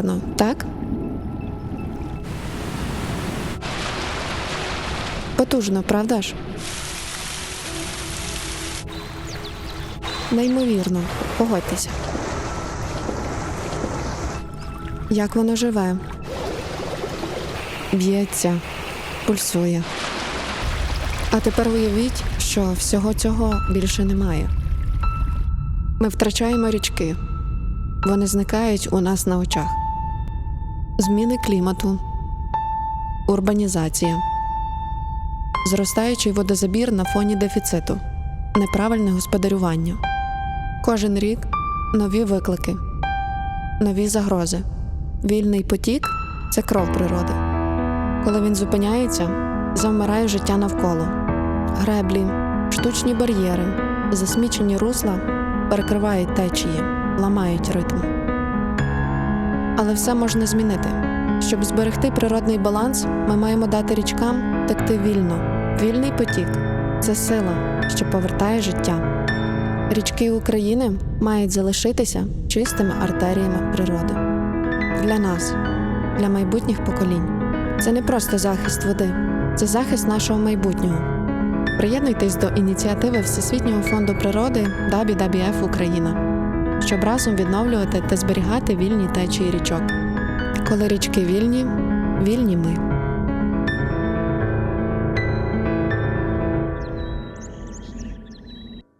гарно, так? Потужно, правда ж? Неймовірно, погодьтеся. Як воно живе? Б'ється, пульсує. А тепер уявіть, що всього цього більше немає. Ми втрачаємо річки, вони зникають у нас на очах. Зміни клімату, урбанізація, зростаючий водозабір на фоні дефіциту, неправильне господарювання. Кожен рік нові виклики, нові загрози. Вільний потік це кров природи. Коли він зупиняється, завмирає життя навколо. Греблі, штучні бар'єри, засмічені русла перекривають течії, ламають ритм. Але все можна змінити. Щоб зберегти природний баланс, ми маємо дати річкам текти вільно. Вільний потік це сила, що повертає життя. Річки України мають залишитися чистими артеріями природи. Для нас, для майбутніх поколінь. Це не просто захист води, це захист нашого майбутнього. Приєднуйтесь до ініціативи Всесвітнього фонду природи WWF Україна, щоб разом відновлювати та зберігати вільні течії річок. Коли річки вільні, вільні ми.